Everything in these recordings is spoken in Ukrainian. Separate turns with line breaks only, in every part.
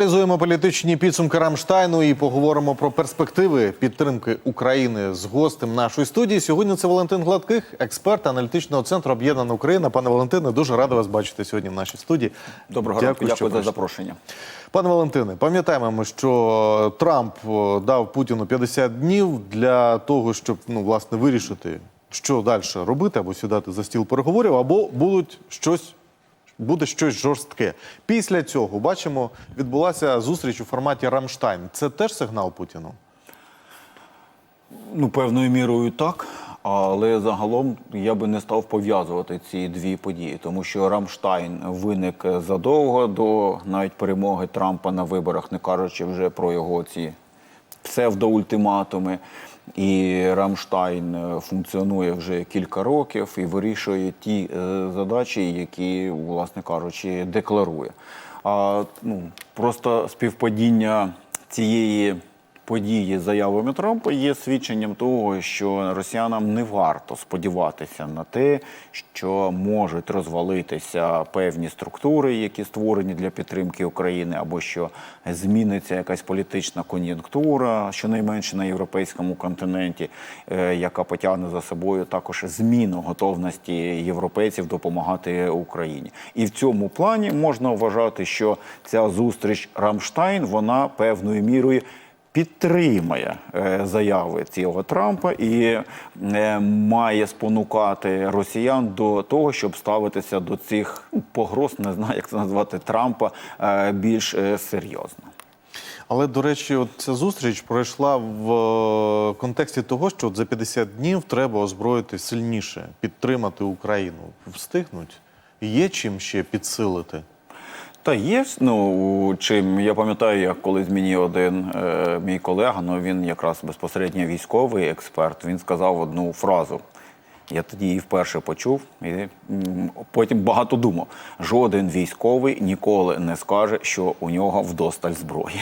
Аналізуємо політичні підсумки Рамштайну і поговоримо про перспективи підтримки України з гостем нашої студії. Сьогодні це Валентин Гладких, експерт аналітичного центру Об'єднана Україна. Пане Валентине, дуже радий вас бачити сьогодні в нашій студії.
Доброго ранку,
що
дякую за запрошення.
Пане Валентине, пам'ятаємо, ми, що Трамп дав Путіну 50 днів для того, щоб ну власне вирішити, що далі робити, або сідати за стіл переговорів, або будуть щось. Буде щось жорстке. Після цього бачимо, відбулася зустріч у форматі Рамштайн. Це теж сигнал Путіну.
Ну, певною мірою так. Але загалом я би не став пов'язувати ці дві події, тому що Рамштайн виник задовго до навіть перемоги Трампа на виборах, не кажучи вже про його ці псевдоультиматуми. І Рамштайн е, функціонує вже кілька років і вирішує ті е, задачі, які, власне кажучи, декларує. А ну просто співпадіння цієї події з заявами Трампа є свідченням того, що росіянам не варто сподіватися на те, що можуть розвалитися певні структури, які створені для підтримки України, або що зміниться якась політична кон'юнктура, щонайменше на європейському континенті, е, яка потягне за собою також зміну готовності європейців допомагати Україні. І в цьому плані можна вважати, що ця зустріч Рамштайн вона певною мірою підтримує е, заяви цього Трампа і е, має спонукати росіян до того, щоб ставитися до цих погроз, не знаю, як це назвати Трампа, е, більш серйозно.
Але, до речі, от ця зустріч пройшла в контексті того, що за 50 днів треба озброїти сильніше, підтримати Україну. Встигнуть? Є чим ще підсилити?
Та є, ну чим я пам'ятаю, як колись мені один е, мій колега, ну він якраз безпосередньо військовий експерт, він сказав одну фразу. Я тоді її вперше почув, і потім багато думав. Жоден військовий ніколи не скаже, що у нього вдосталь зброї.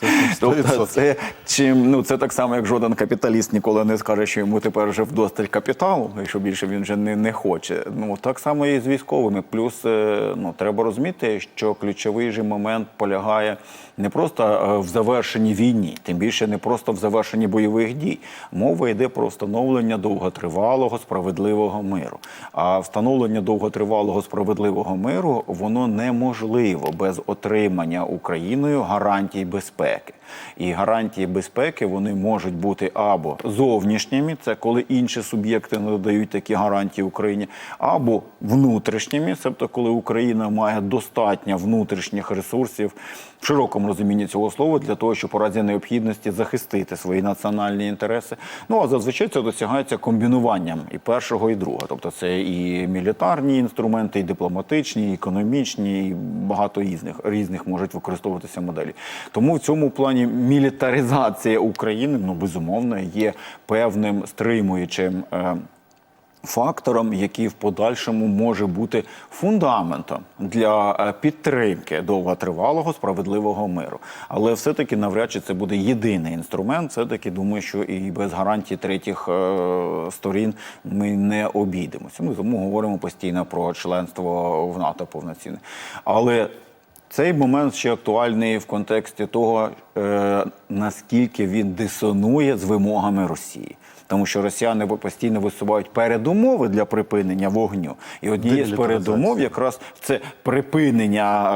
Це
Тобто це чим ну це так само, як жоден капіталіст ніколи не скаже, що йому тепер вже вдосталь капіталу, і що більше він вже не, не хоче. Ну так само і з військовими. Плюс е, ну треба розуміти, що ключовий же момент полягає не просто е, в завершенні війні, тим більше не просто в завершенні бойових дій. Мова йде про встановлення довготривалого справедливого миру. А встановлення довготривалого справедливого миру воно неможливо без отримання Україною гарантій безпеки. І гарантії безпеки вони можуть бути або зовнішніми, це коли інші суб'єкти надають такі гарантії Україні, або внутрішніми, тобто коли Україна має достатньо внутрішніх ресурсів в широкому розумінні цього слова для того, щоб у разі необхідності захистити свої національні інтереси. Ну а зазвичай це досягається комбінуванням і першого, і другого. Тобто це і мілітарні інструменти, і дипломатичні, і економічні, і багато різних різних можуть використовуватися моделі. Тому в цьому плані мілітаризація України ну безумовно є певним стримуючим. е, Фактором, який в подальшому може бути фундаментом для е, підтримки довготривалого справедливого миру, але все-таки навряд чи це буде єдиний інструмент. Все таки думаю, що і без гарантій третіх е, сторін ми не обійдемося. Ми тому говоримо постійно про членство в НАТО повноцінне. Але цей момент ще актуальний в контексті того, е, наскільки він дисонує з вимогами Росії. Тому що росіяни постійно висувають передумови для припинення вогню, і однією з передумов якраз це припинення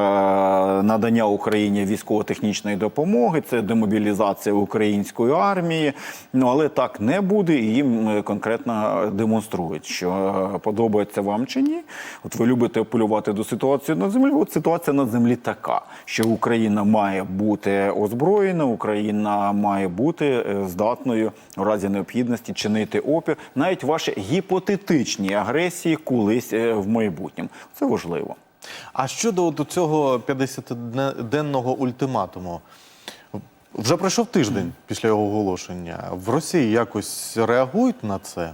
е, надання Україні військово-технічної допомоги, це демобілізація української армії. Ну але так не буде, і їм е, конкретно демонструють, що е, подобається вам чи ні. От ви любите апелювати до ситуації на землі. От ситуація на землі така, що Україна має бути озброєна, Україна має бути е, здатною у разі необхідності чинити опір, навіть ваші гіпотетичні агресії колись е, в майбутньому. Це важливо.
А щодо до цього 50-денного ультиматуму, вже пройшов тиждень після його оголошення. В Росії якось реагують на це,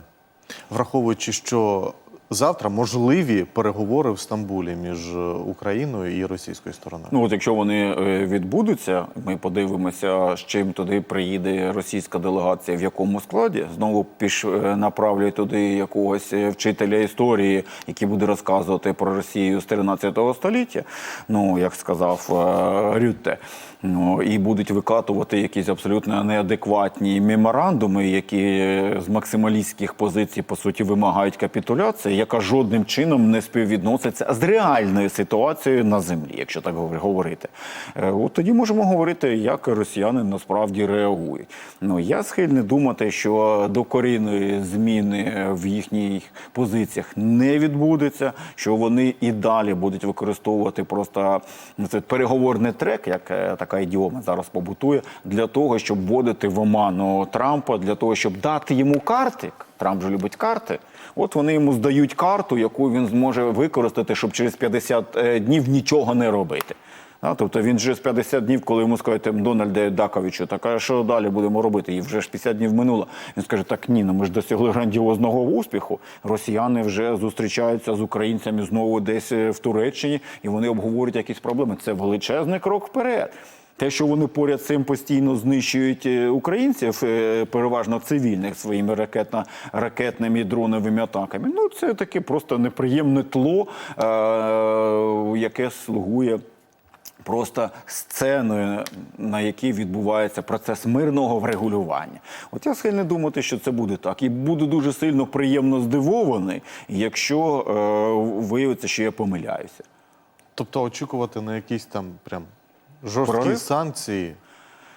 враховуючи, що завтра можливі переговори в Стамбулі між е, Україною і російською стороною?
Ну, от якщо вони е, відбудуться, ми подивимося, з чим туди приїде російська делегація, в якому складі. Знову піш е, направлять туди якогось вчителя історії, який буде розказувати про Росію з 13 століття. Ну, як сказав Рютте. Ну, і будуть викатувати якісь абсолютно неадекватні меморандуми, які з максималістських позицій по суті вимагають капітуляції, яка жодним чином не співвідноситься з реальною ситуацією на землі, якщо так говор- говорити. Е, От тоді можемо говорити, як росіяни насправді реагують. Ну я схильний думати, що докорінної зміни в їхніх позиціях не відбудеться, що вони і далі будуть використовувати просто ну, це переговорний трек, як е, така ідіома зараз побутує, для того, щоб вводити в оману Трампа, для того, щоб дати йому картик. Трамп же любить карти. От вони йому здають карту, яку він зможе використати, щоб через 50 е, днів нічого не робити. А, тобто він же з 50 днів, коли йому скажуть «Ем, Дональде Даковичу, так а що далі будемо робити? І вже ж 50 днів минуло. Він скаже: так ні, ну ми ж досягли грандіозного успіху. Росіяни вже зустрічаються з українцями знову десь е, в Туреччині, і вони обговорюють якісь проблеми. Це величезний крок вперед. Те, що вони поряд цим постійно знищують е, українців, е, переважно цивільних своїми ракетно, ракетними дроновими атаками, ну це таке просто неприємне тло, яке слугує просто сценою, на якій відбувається процес мирного врегулювання. От я схильний думати, що це буде так. І буду дуже сильно приємно здивований, якщо е, виявиться, що я помиляюся.
Тобто очікувати на якісь там прям жорсткі
Прорив?
санкції,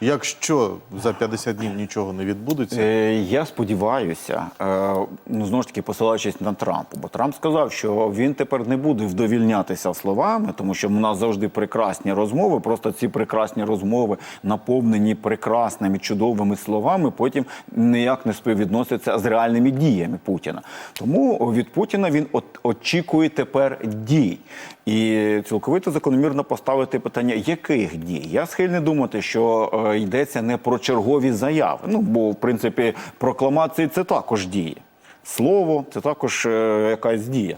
якщо за 50 днів нічого не відбудеться.
Е, Я сподіваюся, е, ну знову ж таки посилаючись на Трампа, бо Трамп сказав, що він тепер не буде вдовільнятися словами, тому що в нас завжди прекрасні розмови. Просто ці прекрасні розмови наповнені прекрасними чудовими словами, потім ніяк не співвідносяться з реальними діями Путіна. Тому від Путіна він от, очікує тепер дій. І цілковито закономірно поставити питання, яких дій? Я схильний думати, що е, йдеться не про чергові заяви. Ну бо в принципі прокламації це також дії. Слово це також е, якась дія.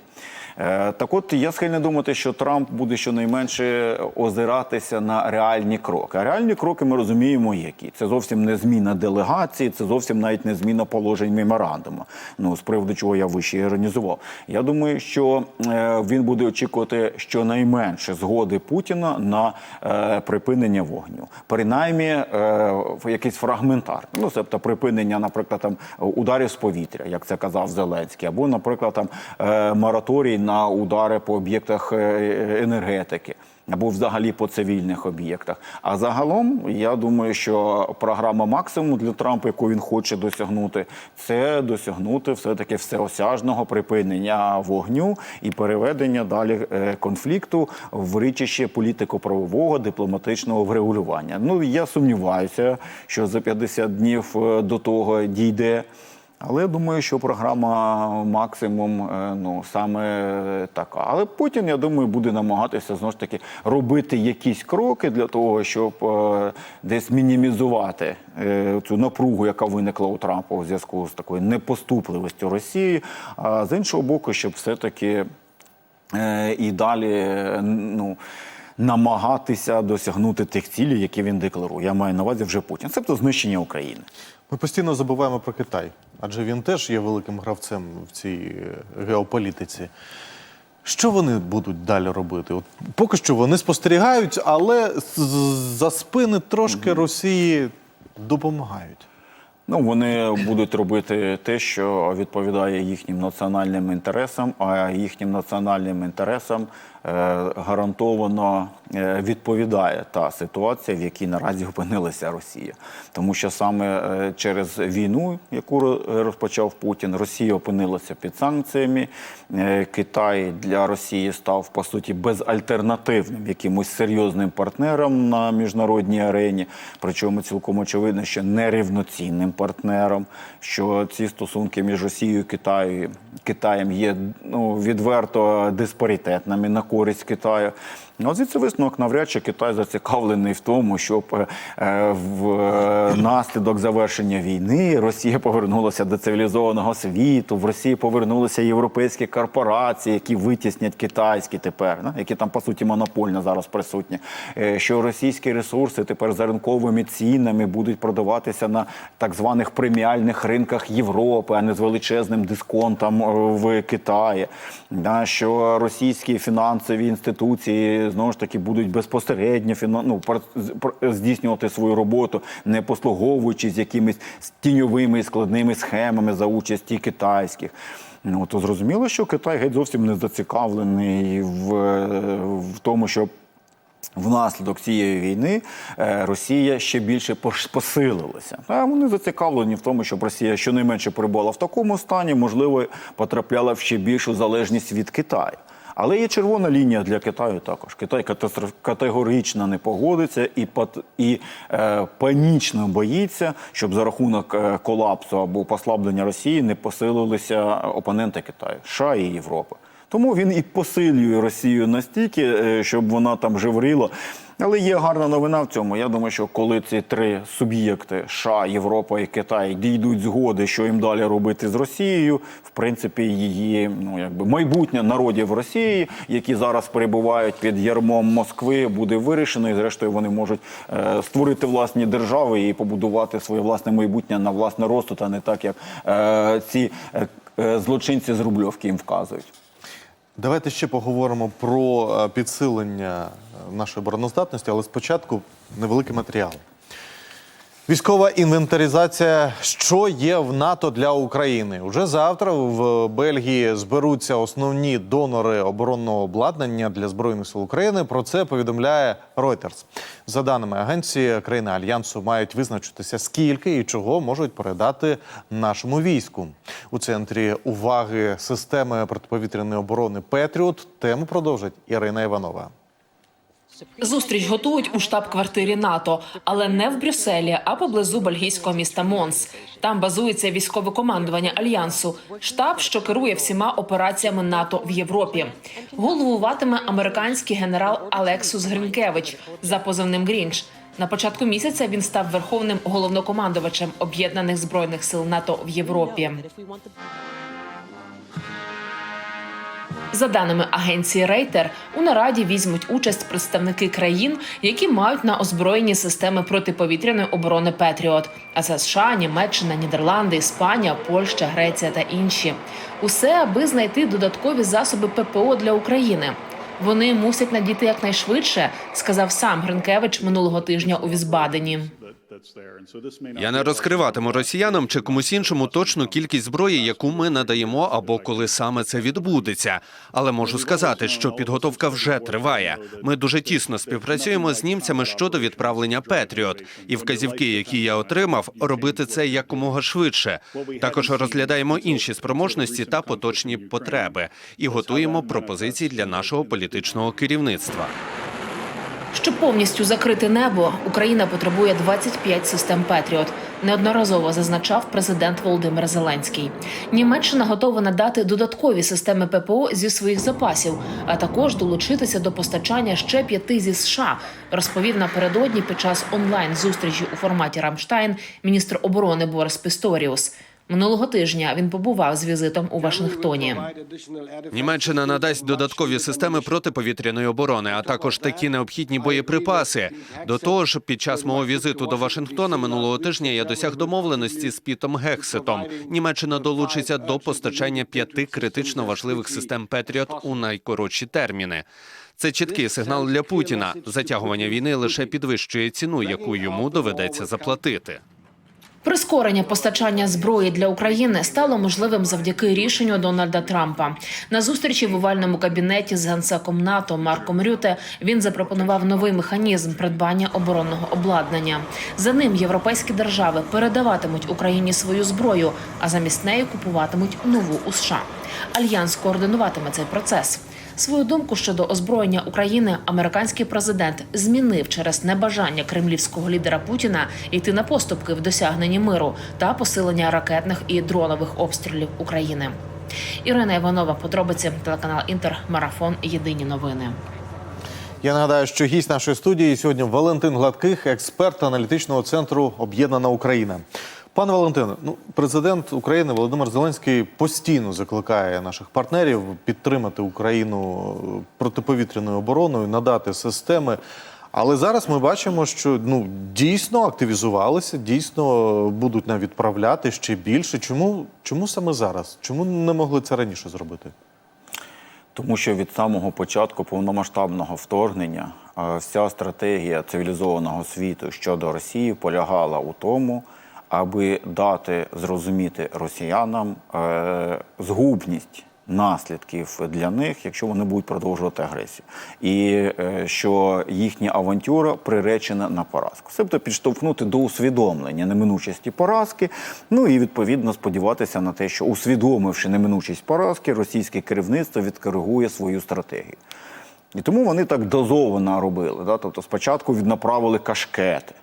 Е, Так от я схильний думати, що Трамп буде щонайменше озиратися на реальні кроки. А реальні кроки ми розуміємо, які це зовсім не зміна делегації, це зовсім навіть не зміна положень меморандуму. Ну з приводу чого я вище іронізував. Я думаю, що е, він буде очікувати щонайменше згоди Путіна на е, припинення вогню, принаймні якийсь фрагментар. Ну тобто припинення, наприклад, там ударів з повітря, як це казав Зеленський, або, наприклад, там мораторій на удари по об'єктах е, енергетики. Або взагалі по цивільних об'єктах. А загалом, я думаю, що програма максимум для Трампа, яку він хоче досягнути, це досягнути все-таки всеосяжного припинення вогню і переведення далі е, конфлікту в річище політико-правового дипломатичного врегулювання. Ну я сумніваюся, що за 50 днів е, до того дійде. Але я думаю, що програма максимум е, ну саме така. Але Путін, я думаю, буде намагатися знову ж таки робити якісь кроки для того, щоб е, десь мінімізувати е, цю напругу, яка виникла у Трампа у зв'язку з такою непоступливістю Росії. А з іншого боку, щоб все-таки і далі ну. Намагатися досягнути тих цілей, які він декларує. Я маю на увазі вже Путін. Це знищення України.
Ми постійно забуваємо про Китай, адже він теж є великим гравцем в цій е, геополітиці. Що вони будуть далі робити? От поки що вони спостерігають, але за спини трошки Росії допомагають.
Ну, вони будуть робити те, що відповідає їхнім національним інтересам, а їхнім національним інтересам гарантовано е, відповідає та ситуація, в якій наразі опинилася Росія. Тому що саме е, через війну, яку розпочав Путін, Росія опинилася під санкціями. Е, Китай для Росії став по суті безальтернативним якимось серйозним партнером на міжнародній арені. Причому цілком очевидно, що нерівноцінним партнером, що ці стосунки між Росією і Китаю, Китаєм є ну, відверто диспаритетними на користь Китаю. Ну, звідси висновок навряд чи Китай зацікавлений в тому, щоб е, е, в е, наслідок завершення війни Росія повернулася до цивілізованого світу. В Росії повернулися європейські корпорації, які витіснять китайські тепер, да, які там по суті монопольно зараз присутні. Що російські ресурси тепер за ринковими цінами будуть продаватися на так званих преміальних ринках Європи, а не з величезним дисконтом в Китаї. Да, що російські фінансові інституції знову ж таки будуть безпосередньо ну, здійснювати свою роботу, не послуговуючись якимись тіньовими і складними схемами за участі китайських. Ну то зрозуміло, що Китай геть зовсім не зацікавлений в, в тому, щоб Внаслідок цієї війни е, Росія ще більше посилилася. А вони зацікавлені в тому, щоб Росія щонайменше перебувала в такому стані, можливо, потрапляла в ще більшу залежність від Китаю. Але є червона лінія для Китаю також. Китай категорично не погодиться і, і е, панічно боїться, щоб за рахунок е, колапсу або послаблення Росії не посилилися опоненти Китаю, США і Європи. Тому він і посилює Росію настільки, е, щоб вона там жевріла. Але є гарна новина в цьому. Я думаю, що коли ці три суб'єкти США, Європа і Китай дійдуть згоди, що їм далі робити з Росією, в принципі, її ну якби майбутнє народів Росії, які зараз перебувають під ярмом Москви, буде вирішено, і зрештою вони можуть е, створити власні держави і побудувати своє власне майбутнє на власне росту, а не так, як е, ці е, е, злочинці з Рубльовки їм вказують.
Давайте ще поговоримо про е, підсилення е, нашої обороноздатності, але спочатку невеликий матеріал. Військова інвентаризація, що є в НАТО для України. Уже завтра в Бельгії зберуться основні донори оборонного обладнання для збройних сил України. Про це повідомляє Reuters. За даними агенції, країни альянсу мають визначитися, скільки і чого можуть передати нашому війську. У центрі уваги системи протиповітряної оборони Петріот. Тему продовжить Ірина Іванова.
Зустріч готують у штаб-квартирі НАТО, але не в Брюсселі, а поблизу бельгійського міста Монс. Там базується військове командування альянсу, штаб, що керує всіма операціями НАТО в Європі. Головуватиме американський генерал Алексус Гринкевич за позивним Грінч. На початку місяця він став верховним головнокомандувачем об'єднаних збройних сил НАТО в Європі. За даними агенції Рейтер, у нараді візьмуть участь представники країн, які мають на озброєнні системи протиповітряної оборони Петріот. А це США, Німеччина, Нідерланди, Іспанія, Польща, Греція та інші. Усе аби знайти додаткові засоби ППО для України. Вони мусять надійти якнайшвидше, сказав сам Гринкевич минулого тижня у Візбадені.
Я не розкриватиму росіянам чи комусь іншому точну кількість зброї, яку ми надаємо, або коли саме це відбудеться. Але можу сказати, що підготовка вже триває. Ми дуже тісно співпрацюємо з німцями щодо відправлення Петріот, і вказівки, які я отримав, робити це якомога швидше. Також розглядаємо інші спроможності та поточні потреби і готуємо пропозиції для нашого політичного керівництва.
Щоб повністю закрити небо, Україна потребує 25 систем Петріот. Неодноразово зазначав президент Володимир Зеленський. Німеччина готова надати додаткові системи ППО зі своїх запасів, а також долучитися до постачання ще п'яти зі США. Розповів напередодні під час онлайн зустрічі у форматі Рамштайн міністр оборони Борис Пісторіус. Минулого тижня він побував з візитом у Вашингтоні.
Німеччина надасть додаткові системи протиповітряної оборони, а також такі необхідні боєприпаси. До того ж, під час мого візиту до Вашингтона минулого тижня я досяг домовленості з Пітом Гексетом. Німеччина долучиться до постачання п'яти критично важливих систем Петріот у найкоротші терміни. Це чіткий сигнал для Путіна. Затягування війни лише підвищує ціну, яку йому доведеться заплатити.
Прискорення постачання зброї для України стало можливим завдяки рішенню Дональда Трампа. На зустрічі в овальному кабінеті з генсеком НАТО Марком Рюте він запропонував новий механізм придбання оборонного обладнання. За ним європейські держави передаватимуть Україні свою зброю, а замість неї купуватимуть нову у США. Альянс координуватиме цей процес. Свою думку щодо озброєння України американський президент змінив через небажання кремлівського лідера Путіна йти на поступки в досягненні миру та посилення ракетних і дронових обстрілів України. Ірина Іванова, подробиці телеканал Інтер, марафон. Єдині новини.
Я нагадаю, що гість нашої студії сьогодні Валентин Гладких, експерт аналітичного центру Об'єднана Україна. Пане Валентине, ну президент України Володимир Зеленський постійно закликає наших партнерів підтримати Україну е, протиповітряною обороною, надати системи. Але зараз ми бачимо, що ну дійсно активізувалися, дійсно будуть нам відправляти ще більше. Чому, чому саме зараз? Чому не могли це раніше зробити?
Тому що від самого початку повномасштабного вторгнення е, вся стратегія цивілізованого світу щодо Росії полягала у тому, аби дати зрозуміти росіянам е, згубність наслідків для них, якщо вони будуть продовжувати агресію, і е, що їхня авантюра приречена на поразку. Себто підштовхнути до усвідомлення неминучості поразки, ну і відповідно сподіватися на те, що усвідомивши неминучість поразки, російське керівництво відкоригує свою стратегію. І тому вони так дозовано робили. Да? Тобто спочатку віднаправили кашкети,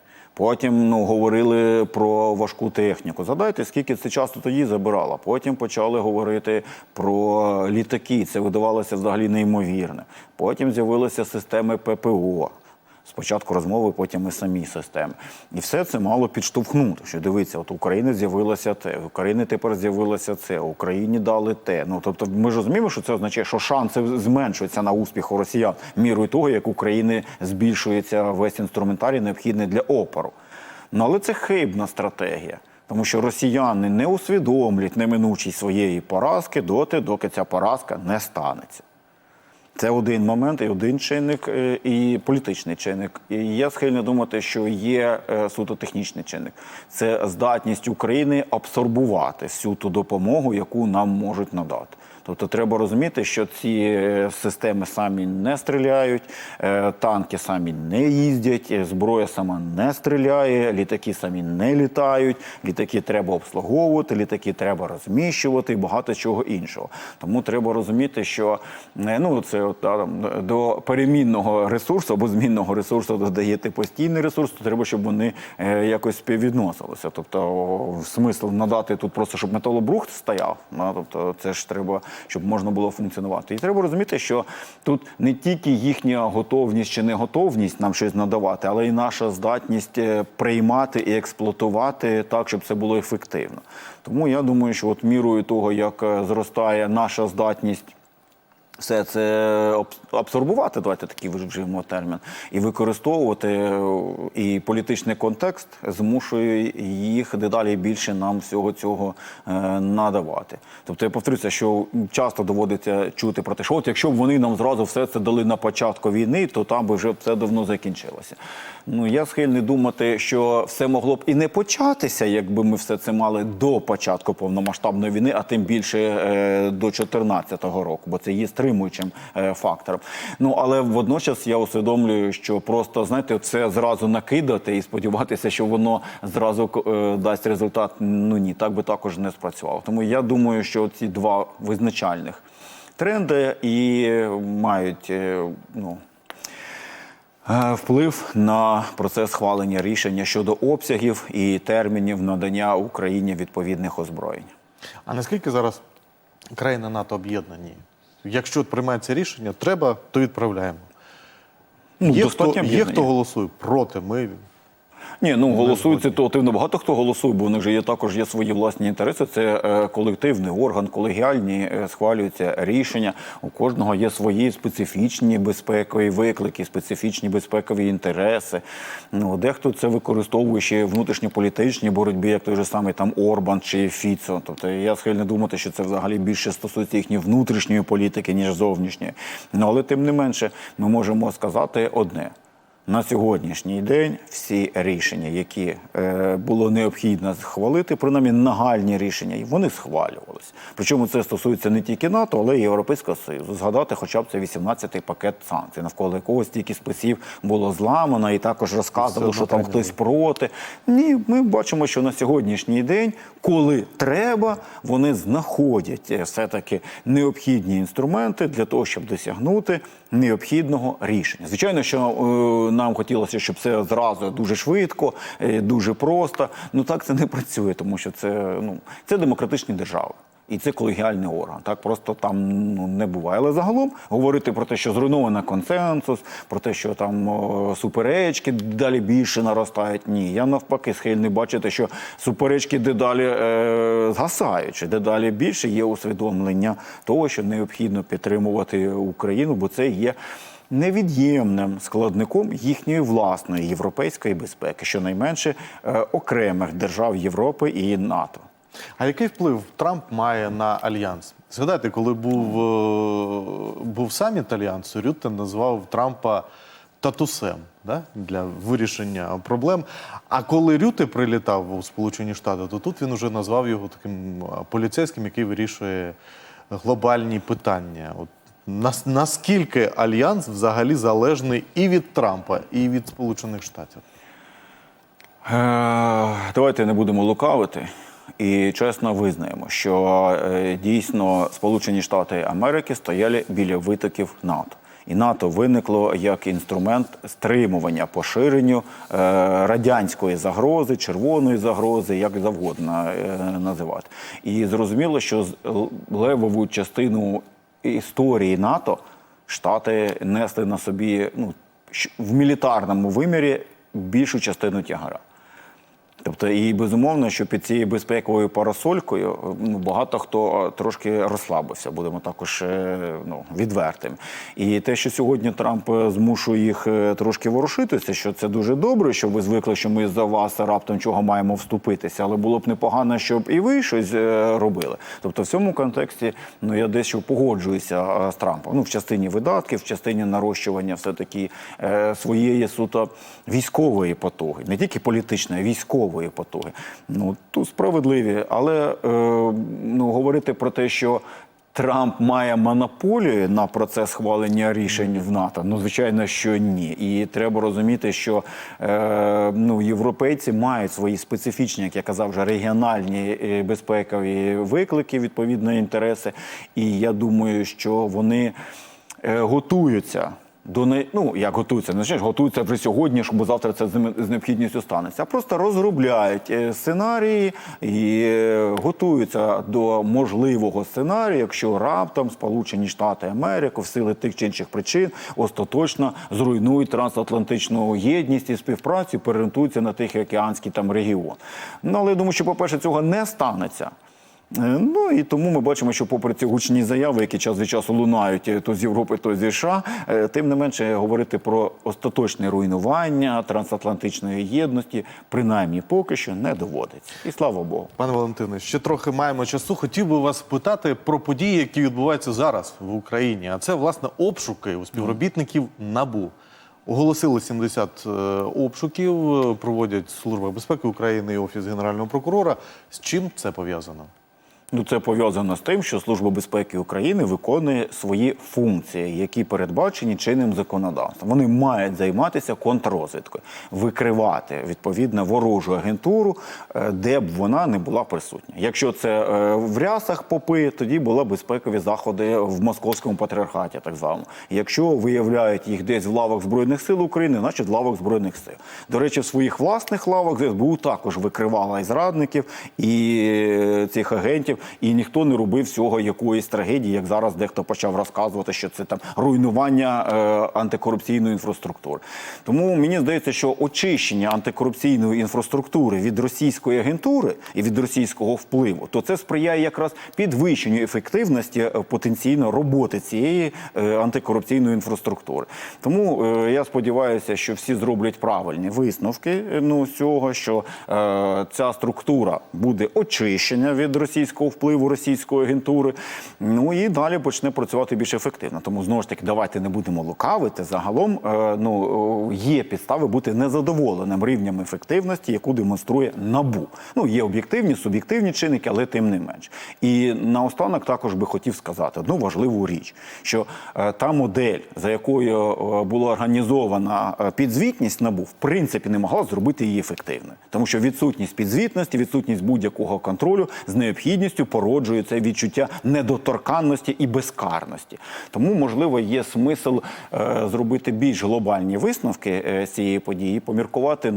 потім ну, говорили про важку техніку. Згадайте, скільки це часто тоді забирало. Потім почали говорити про літаки. Це видавалося взагалі неймовірне. Потім з'явилися системи ППО. Спочатку розмови, потім і самі системи. І все це мало підштовхнути. Що дивіться, от України з'явилося те, в Україні тепер з'явилося це, Україні дали те. Ну тобто, ми ж розуміємо, що це означає, що шанси зменшуються на успіх у росіян мірою того, як України збільшується весь інструментарій, необхідний для опору. Ну але це хибна стратегія. Тому що росіяни не усвідомлять неминучість своєї поразки доти, доки ця поразка не станеться. Це один момент, і один чинник, е, і політичний чинник. І я схильний думати, що є е, суто технічний чинник. Це здатність України абсорбувати всю ту допомогу, яку нам можуть надати. Тобто треба розуміти, що ці е, системи самі не стріляють, е, танки самі не їздять, е, зброя сама не стріляє, літаки самі не літають, літаки треба обслуговувати, літаки треба розміщувати і багато чого іншого. Тому треба розуміти, що ну це от, там, до перемінного ресурсу або змінного ресурсу додаєте постійний ресурс, то треба, щоб вони якось співвідносилися. Тобто, смисл надати тут просто, щоб металобрухт стояв. Да, тобто, це ж треба, щоб можна було функціонувати. І треба розуміти, що тут не тільки їхня готовність чи неготовність нам щось надавати, але й наша здатність е, приймати і експлуатувати так, щоб це було ефективно. Тому я думаю, що от мірою того, як е, зростає наша здатність все це аб- абсорбувати, давайте такий вживемо термін, і використовувати. е, І політичний контекст змушує їх дедалі більше нам всього цього е, надавати. Тобто я повторюся, що часто доводиться чути про те, що от якщо б вони нам зразу все це дали на початку війни, то там би вже все давно закінчилося. Ну я схильний думати, що все могло б і не початися, якби ми все це мали до початку повномасштабної війни, а тим більше е, до 2014 року, бо це є стримуючим е, фактором. Ну але водночас я усвідомлюю, що просто знаєте, це зразу накидати і сподіватися, що воно зразу е, дасть результат. Ну ні, так би також не спрацювало. Тому я думаю, що ці два визначальних тренди і мають е, ну. Вплив на процес схвалення рішення щодо обсягів і термінів надання Україні відповідних озброєнь.
А наскільки зараз країни НАТО об'єднані? Якщо приймається рішення, треба, то відправляємо.
Ну,
є, хто, є
об'єднані.
хто голосує проти. Ми
Ні, ну голосують ситуативно. Багато хто голосує, бо у них же є також є свої власні інтереси. Це е, колективний орган, колегіальні е, схвалюються рішення. У кожного є свої специфічні безпекові виклики, специфічні безпекові інтереси. Ну дехто це використовує ще в внутрішньополітичній боротьбі, як той же самий там Орбан чи Фіцо. Тобто я схильний думати, що це взагалі більше стосується їхньої внутрішньої політики ніж зовнішньої. Ну але тим не менше, ми можемо сказати одне. На сьогоднішній день всі рішення, які е, було необхідно схвалити, принаймні нагальні рішення, вони схвалювалися. Причому це стосується не тільки НАТО, але й Європейського Союзу. Згадати, хоча б це 18-й пакет санкцій, навколо якого стільки спеців було зламано, і також розказували, що там хтось проти. Ні, ми бачимо, що на сьогоднішній день, коли треба, вони знаходять е, все-таки необхідні інструменти для того, щоб досягнути необхідного рішення. Звичайно, що е, нам хотілося, щоб це зразу дуже швидко, е, дуже просто. Ну так це не працює, тому що це, ну, це демократичні держави. І це колегіальний орган. Так просто там ну, не буває. Але загалом говорити про те, що зруйновано консенсус, про те, що там суперечки дедалі більше наростають. Ні, я навпаки схильний бачити, що суперечки дедалі е, згасають, чи дедалі більше є усвідомлення того, що необхідно підтримувати Україну, бо це є. Невід'ємним складником їхньої власної європейської безпеки, щонайменше е, окремих держав Європи і НАТО.
А який вплив Трамп має на альянс? Згадайте, коли був, е, був саміт альянсу, Рютте назвав Трампа татусем да? для вирішення проблем. А коли Рютте прилітав у Сполучені Штати, то тут він вже назвав його таким поліцейським, який вирішує глобальні питання. От нас, наскільки альянс взагалі залежний і від Трампа, і від Сполучених Штатів?
Е, Давайте не будемо лукавити і чесно визнаємо, що е, дійсно Сполучені Штати Америки стояли біля витоків НАТО. І НАТО виникло як інструмент стримування поширенню е, радянської загрози, червоної загрози, як завгодно е, називати. І зрозуміло, що з- левову частину історії НАТО Штати несли на собі ну, в мілітарному вимірі більшу частину тягара. Тобто, і безумовно, що під цією безпековою парасолькою ну, багато хто е, трошки розслабився, будемо також е, ну, відвертим. І те, що сьогодні Трамп е, змушує їх е, трошки ворушитися, що це дуже добре, що ви звикли, що ми за вас раптом чого маємо вступитися, але було б непогано, щоб і ви щось е, робили. Тобто, в цьому контексті ну я дещо погоджуюся е, з Трампом. Ну, в частині видатків, в частині нарощування все таки е, своєї суто військової потуги, не тільки політичної, а військової потуги. Ну тут справедливі, але е, ну говорити про те, що. Трамп має монополію на процес схвалення рішень в НАТО. Ну, звичайно, що ні. І треба розуміти, що е, ну, європейці мають свої специфічні, як я казав, вже регіональні е, безпекові виклики, відповідно, інтереси. І я думаю, що вони е, готуються. До не ну як готуються, не знаєш, готуються вже сьогодні, щоб завтра це з необхідністю станеться. А просто розробляють е, сценарії і е, готуються до можливого сценарію, якщо раптом Сполучені Штати Америки в сили тих чи інших причин остаточно зруйнують трансатлантичну єдність і співпрацю, переорієнтуються на Тихоокеанський там регіон. Ну але я думаю, що, по-перше, цього не станеться. Е, Ну і тому ми бачимо, що попри ці гучні заяви, які час від часу лунають е, то з Європи, то зі США, е, тим не менше говорити про остаточне руйнування трансатлантичної єдності, принаймні поки що не доводиться. І слава Богу.
Пане Валентине, ще трохи маємо часу. Хотів би вас питати про події, які відбуваються зараз в Україні. А це власне обшуки у співробітників НАБУ. Оголосили 70 е, обшуків, проводять Служба безпеки України і Офіс Генерального прокурора. З чим це пов'язано?
Ну, це пов'язано з тим, що Служба безпеки України виконує свої функції, які передбачені чинним законодавством. Вони мають займатися контррозвідкою, викривати відповідно ворожу агентуру, е, де б вона не була присутня. Якщо це е, в рясах попи, тоді були безпекові заходи в московському патріархаті, так званому. Якщо виявляють їх десь в лавах збройних сил України, значить в лавах збройних сил. До речі, в своїх власних лавах СБУ також викривала і зрадників, і е, цих агентів, і ніхто не робив цього якоїсь трагедії, як зараз дехто почав розказувати, що це там руйнування е, антикорупційної інфраструктури. Тому мені здається, що очищення антикорупційної інфраструктури від російської агентури і від російського впливу, то це сприяє якраз підвищенню ефективності е, потенційно роботи цієї е, антикорупційної інфраструктури. Тому е, я сподіваюся, що всі зроблять правильні висновки е, ну, цього, що е, ця структура буде очищена від російського впливу російської агентури. Ну і далі почне працювати більш ефективно. Тому знову ж таки, давайте не будемо лукавити. Загалом е, ну, е, є підстави бути незадоволеним рівнем ефективності, яку демонструє набу. Ну є об'єктивні, суб'єктивні чинники, але тим не менш. І наостанок також би хотів сказати одну важливу річ, що е, та модель, за якою була організована підзвітність набу, в принципі, не могла зробити її ефективною, тому що відсутність підзвітності, відсутність будь-якого контролю з необхідністю породжує це відчуття недоторканності і безкарності. Тому, можливо, є смисл е, зробити більш глобальні висновки е, цієї події, поміркувати